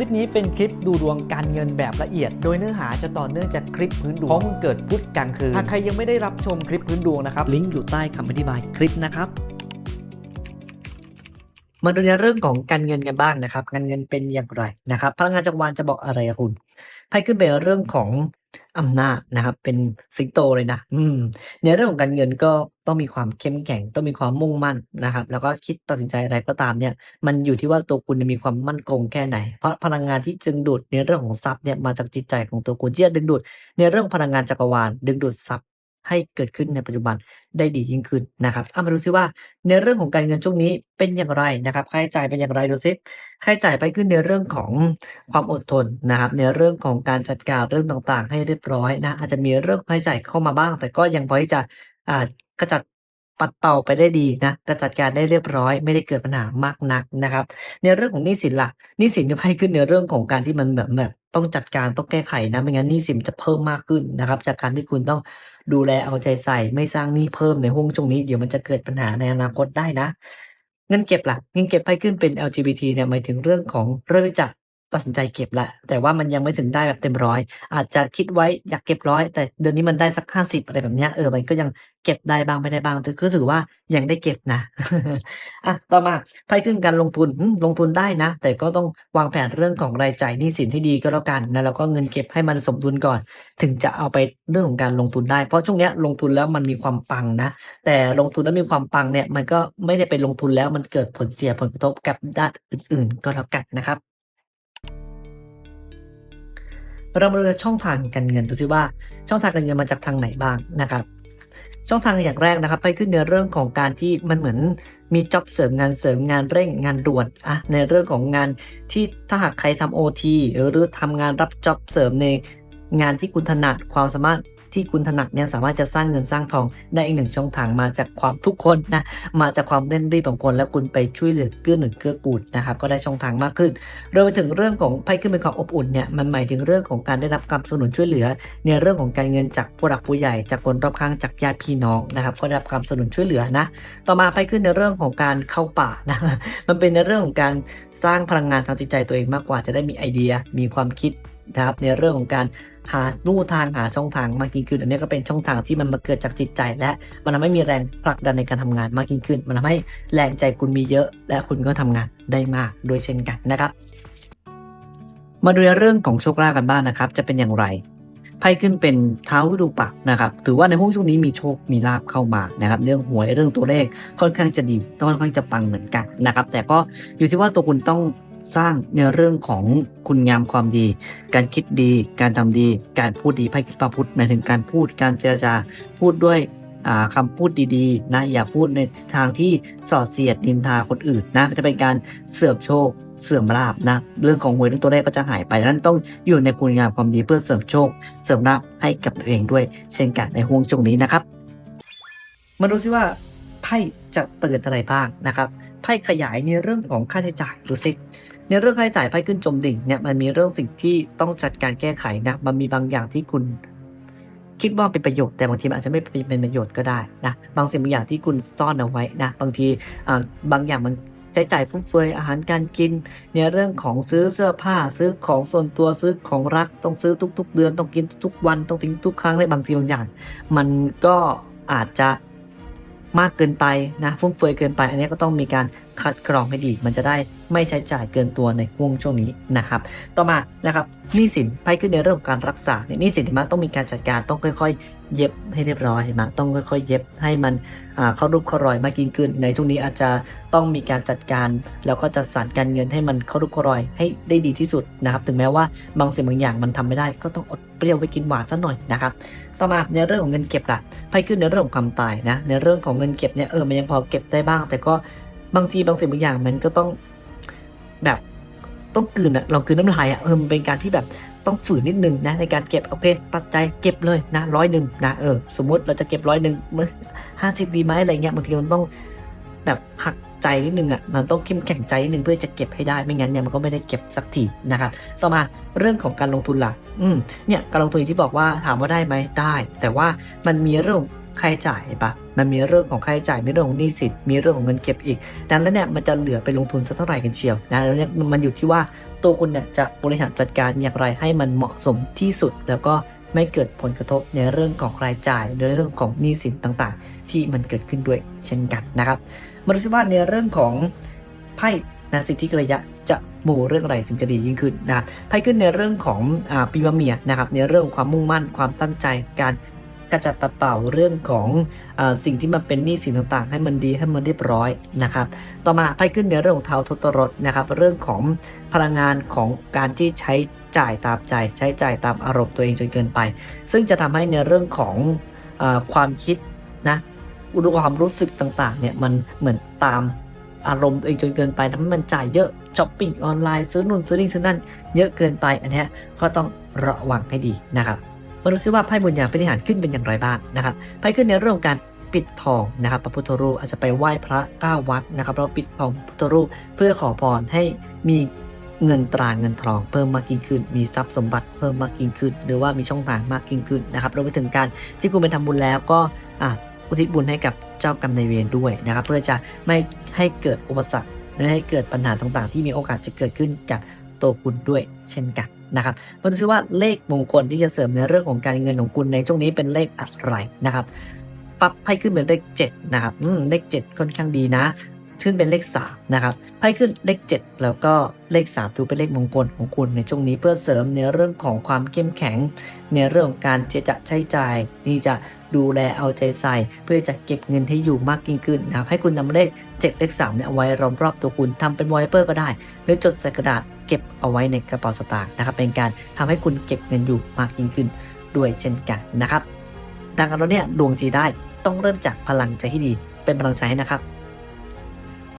ลิปนี้เป็นคลิปดูดวงการเงินแบบละเอียด โดยเนื้อหาจะต่อเนื่องจากคลิปพื้นดวงเพราะมันเกิดพุธกลางคืนหากใครยังไม่ได้รับชมคลิปพื้นดวงนะครับลิงก์อยู่ใต้คำอธิบายคลิปนะครับมาดูในเรื่องของการเงินกันบ้างนะครับ การเงินเป็นอย่างไรนะครับ พลังงานจักรวาลจะบอกอะไรอะคุณไพ่ขึ้นเป็นเรื่องของ อำนาจนะครับ เป็นสิงโตเลยนะอืมในเรื่องของการเงินก็ต้องมีความเข้มแข็ง ต้องมีความมุ่งมั่นนะครับ แล้วก็คิดตัดสินใจอะไรก็ตามเนี่ย มันอยู่ที่ว่าตัวคุณมีความมั่นคงแค่ไหน เพราะพลังงานที่จึงดูดในเรื่องของทรัพย์เนี่ยมาจากจิตใจของตัวคุณที่จะดึงดูด ในเรื่องพลังงานจักรวาลดึงดูดทรัพย์ ให้เกิดขึ้นในปัจจุบันได้ดียิ่งขึ้นนะครับเอามาดูซิว่าในเรื่องของการเงินช่วงนี้เป็นอย่างไรนะครับค่าใช้จ่ายเป็นอย่างไรดูซิค่าใช้จ่ายไปขึ้นในเรื่องของความอดทนนะครับ ในเรื่องของการจัดการเรื่องต่างๆ ให้เรียบร้อยนะอาจจะมีเรื่องค่าใช้จ่ายเข้ามาบ้าง แต่ก็ยังพอที่จะอ่ากระจัด ปัดเป่าไปได้ดีนะกระจัดการได้เรียบร้อย ไม่ได้เกิดปัญหามากนักนะครับ ในเรื่องของหนี้สินล่ะหนี้สินจะไพ่ขึ้นในเรื่องของการที่มันแบบแบบต้องจัดการต้องแก้ไขนะไม่งั้นหนี้สินจะเพิ่มมากขึ้นนะครับ จากการที่คุณต้องดูแลเอาใจใส่ ไม่สร้างหนี้เพิ่มในห่วงช่วงนี้เดี๋ยวมันจะเกิดปัญหาในอนาคตได้นะเงินเก็บล่ะเงินเก็บไพ่ขึ้นเป็น LGBT เนี่ยหมายถึงเรื่องของเริ่มที่จะ ตัดสินใจเก็บแหละแต่ว่ามันยังไม่ถึงได้แบบเต็มร้อยอาจจะคิดไว้อยากเก็บร้อยแต่เดือนนี้มันได้สักห้าสิบอะไรแบบเนี้ยเออมันก็ยังเก็บได้บ้างไม่ได้บ้างแต่ก็ถือว่ายังได้เก็บนะอะต่อมาไพ่ขึ้นการลงทุนลงทุนได้นะ แต่ก็ต้องวางแผนเรื่องของรายจ่ายหนี้สินให้ดีก็แล้วกันนะแล้วก็เงินเก็บให้มันสมดุลก่อน ถึงจะเอาไปเรื่องของการลงทุนได้เพราะช่วงเนี้ยลงทุนแล้วมันมีความปังนะ แต่ลงทุนแล้วมีความปังเนี่ยมันก็ไม่ได้ไปลงทุนแล้วมันเกิดผลเสียผลกระทบกับด้านอื่น ๆ ก็แล้วกันนะครับ เรามาดูช่องทางการเงินดูซิว่าช่องทางการเงินมาจากทางไหนบ้างนะครับ ช่องทางอย่างแรกนะครับ ไปขึ้นในเรื่องของการที่มันเหมือนมีจ็อบเสริมงานเสริมงานเร่งงานด่วนอะในเรื่องของงานที่ถ้าหากใครทำโอทีหรือทำงานรับจ็อบเสริมในงานที่คุณถนัดความสามารถ ที่คุณถนัดเนี่ยสามารถจะสร้างเงินสร้างทองได้อีกหนึ่งช่องทางมาจากความทุกคนนะมาจากความเร่งรีบของคน แล้วคุณไปช่วยเหลือเกื้อหนุนเกื้อกูลนะครับก็ได้ช่องทางมากขึ้นรวมไปถึงเรื่องของไพ่ขึ้นเป็นความอบอุ่นเนี่ยมันหมายถึงเรื่องของการได้รับการสนับสนุนช่วยเหลือ ในเรื่องของการเงินจากผู้หลักผู้ใหญ่จากคนรอบข้างจากญาติพี่น้องนะครับก็ได้รับการสนับสนุนช่วยเหลือนะต่อมาไปขึ้นในเรื่องของการเข้าป่านะมันเป็นในเรื่องของการสร้างพลังงานทางจิตใจตัวเองมากกว่าจะได้มีไอเดียมีความคิดนะครับในเรื่องของการ หาลู่ทางหาช่องทางมากยิ่งขึ้น อันนี้ก็เป็นช่องทางที่มันมาเกิดจากจิตใจ และมันทำให้มีแรงผลักดันในการทำงานมากยิ่งขึ้น มันทำให้แรงใจคุณมีเยอะ และคุณก็ทำงานได้มากด้วยเช่นกันนะครับ มาดูในเรื่องของโชคลาภกันบ้างนะครับ จะเป็นอย่างไรไพ่ขึ้นเป็นเท้าวิดูปักนะครับ ถือว่าในห่วงช่วงนี้มีโชค มีลาบเข้ามานะครับ เรื่องหวย เรื่องตัวเลขค่อนข้างจะดีค่อนข้างจะปังเหมือนกันนะครับ แต่ก็อยู่ที่ว่าตัวคุณต้อง สร้างในเรื่องของคุณงามความดี การคิดดี การทำดี การพูดดีไพ่พระพุทธหมายถึงการพูดการเจรจาพูดด้วยอ่าคำพูดดีๆนะอย่าพูดในทางที่ส่อเสียดนินทาคนอื่นนะจะเป็นการเสื่อมโชคเสื่อมลาบนะเรื่องของหวยเรื่องตัวเลขก็จะหายไปดังนั้นต้องอยู่ในคุณงามความดีเพื่อเสริมโชค เสริมลาบให้กับตัวเองด้วย เช่นกันในห่วงช่วงนี้นะครับ มาดูซิว่าไพ่จะเตือนอะไรบ้างนะครับ ไพ่ขยายในเรื่องของค่าใช้จ่ายดูสิในเรื่องค่าใช้จ่ายไพ่ขึ้นจมดิ่งเนี่ยมันมีเรื่องสิ่งที่ต้องจัดการแก้ไขนะมันมีบางอย่างที่คุณ คิดว่าเป็นประโยชน์แต่บางทีอาจจะไม่เป็นประโยชน์ก็ได้นะบางสิ่งบางอย่างที่คุณซ่อนเอาไว้นะบางทีบางอย่างมันใช้จ่ายฟุ่มเฟือยอาหารการกิน ในเรื่องของซื้อเสื้อผ้าซื้อของส่วนตัวซื้อของรักต้องซื้อทุก ๆ เดือนต้องกินทุกๆวันต้องทิ้งทุกครั้งในบางทีบางอย่าง มันก็อาจจะ มากเกินไปนะฟุ่มเฟือยเกินไป อันนี้ก็ต้องมีการคัดกรองให้ดี มันจะได้ไม่ใช้จ่ายเกินตัวในห่วงช่วงนี้นะครับ ต่อมานะครับหนี้สินไปขึ้นในเรื่องของการรักษาเนี่ยหนี้สินมันต้องมีการจัดการต้องค่อย ๆ เย็บให้เรียบร้อยเห็นไหมต้องค่อยๆเย็บให้มันเข้ารูปเข้ารอยมากยิ่งขึ้น ในช่วงนี้อาจจะต้องมีการจัดการ แล้วก็จัดสรรการเงินให้มันเข้ารูปเข้ารอยให้ได้ดีที่สุดนะครับ ถึงแม้ว่าบางสิ่งบางอย่างมันทำไม่ได้ ก็ต้องอดเปรี้ยวไว้กินหวานซะหน่อยนะครับต่อมาในเรื่องของเงินเก็บล่ะไพ่ขึ้นในเรื่องของความตายนะในเรื่องของเงินเก็บเนี่ยเออมันยังพอเก็บได้บ้าง แต่ก็บางทีบางสิ่งบางอย่างมันก็ต้องแบบ ต้องกลืนอะลองกลืนน้ำลายอะเออมันเป็นการที่แบบต้องฝืนนิดนึงนะในการเก็บโอเค ตัดใจเก็บเลยนะร้อยหนึ่งนะเออสมมติเราจะเก็บร้อยหนึ่งเมื่อห้าสิบดีไหมอะไรเงี้ยบางทีมันต้องแบบหักใจนิดนึงอะมันต้องเข้มแข็งใจนิดนึงเพื่อจะเก็บให้ได้ไม่งั้นเนี่ยมันก็ไม่ได้เก็บสักทีนะครับต่อมาเรื่องของการลงทุนล่ะอืมเนี่ยการลงทุนที่บอกว่าถามว่าได้ไหมได้ แต่ว่ามันมีเรื่องค่าใช้จ่ายปะ มันมีเรื่องของค่าใช้จ่ายมีเรื่องของหนี้สินมีเรื่องของเงินเก็บอีก ดังนั้นแล้วเนี่ยมันจะเหลือไปลงทุนสักเท่าไหร่กันเชียวนะแล้วเนี่ยมันอยู่ที่ว่าตัวคุณเนี่ยจะบริหารจัดการอย่างไรให้มันเหมาะสมที่สุดแล้วก็ไม่เกิดผลกระทบในเรื่องของรายจ่ายในเรื่องของหนี้สินต่างๆ ที่มันเกิดขึ้นด้วยเช่นกันนะครับมาดูซิว่าในเรื่องของไพ่นะสิทธิกระยะจะหมู่เรื่องอะไรถึงจะดียิ่งขึ้นนะไพ่ขึ้นในเรื่องของอปีมะเมียนะครับในเรื่องความมุ่งมั่นความตั้งใจการ กระจัดปัดเป่าเรื่องของอสิ่งที่มันเป็นหนี้สินต่างๆ ให้มันดีให้มันเรียบร้อยนะครับ ต่อมาไพ่ขึ้นในเรื่องของเท้าทศรถนะครับ เรื่องของพลังงานของการที่ใช้จ่ายตามใจ ใช้จ่ายตามอารมณ์ตัวเองจนเกินไป ซึ่งจะทำให้ในเรื่องของอความคิดนะอุดความรู้สึกต่างๆเนี่ยมันเหมือนตามอารมณ์ตัวเองจนเกินไปทำให้มันจ่ายเยอะช้อปปิ้งออนไลน์ซื้อนู่นซื้อนี่ซื้อนั่นเยอะเกินไปอันนี้ก็ต้องระวังให้ดีนะครับ มาดูซิว่าไพ่บุญญาปฏิหารขึ้นเป็นอย่างไรบ้างนะครับไพ่ขึ้นในเรื่องการปิดทองนะครับพระพุทธรูปอาจจะไปไหว้พระเก้าวัดนะครับแล้วปิดทองพุทธรูปเพื่อขอพรให้มีเงินตราเงินทองเพิ่มมากยิ่งขึ้น มีทรัพย์สมบัติเพิ่มมากยิ่งขึ้น หรือว่ามีช่องทางมากยิ่งขึ้นนะครับรวมไปถึงการที่คุณไปทำบุญแล้วก็อะอุทิศบุญให้กับเจ้ากรรมนายเวรด้วยนะครับ เพื่อจะไม่ให้เกิดอุปสรรคไม่ให้เกิดปัญหาต่างๆ ที่มีโอกาสจะเกิดขึ้นกับตัวคุณด้วยเช่นกัน นะครับมาดูซิว่าเลขมงคลที่จะเสริมในเรื่องของการเงินของคุณในช่วงนี้เป็นเลขอะไรนะครับปรับไพ่ขึ้นเป็นเลข7นะครับอืมเลข7ค่อนข้างดีนะ ขึ้นเป็นเลข3นะครับไพ่ขึ้นเลข 7 แล้วก็เลข3ถือเป็นเลขมงคลของคุณในช่วงนี้เพื่อเสริมในเรื่องของความเข้มแข็ง ในเรื่องของการเจจะใช้จ่ายที่จะดูแลเอาใจใส่ เพื่อจะเก็บเงินให้อยู่มากยิ่งขึ้นนะครับให้คุณนำเลข 7 เลข3เนี่ยเอาไว้รอบรอบตัวคุณทำเป็นวอลเปอร์ก็ได้ หรือจดใส่กระดาษเก็บเอาไว้ในกระเป๋าสตางค์นะครับเป็นการทำให้คุณเก็บเงินอยู่มากยิ่งขึ้นด้วยเช่นกันนะครับดังนั้นแล้วเนี่ยดวงจีได้ต้องเริ่มจากพลังใจที่ดีเป็นพลังใจให้นะครับ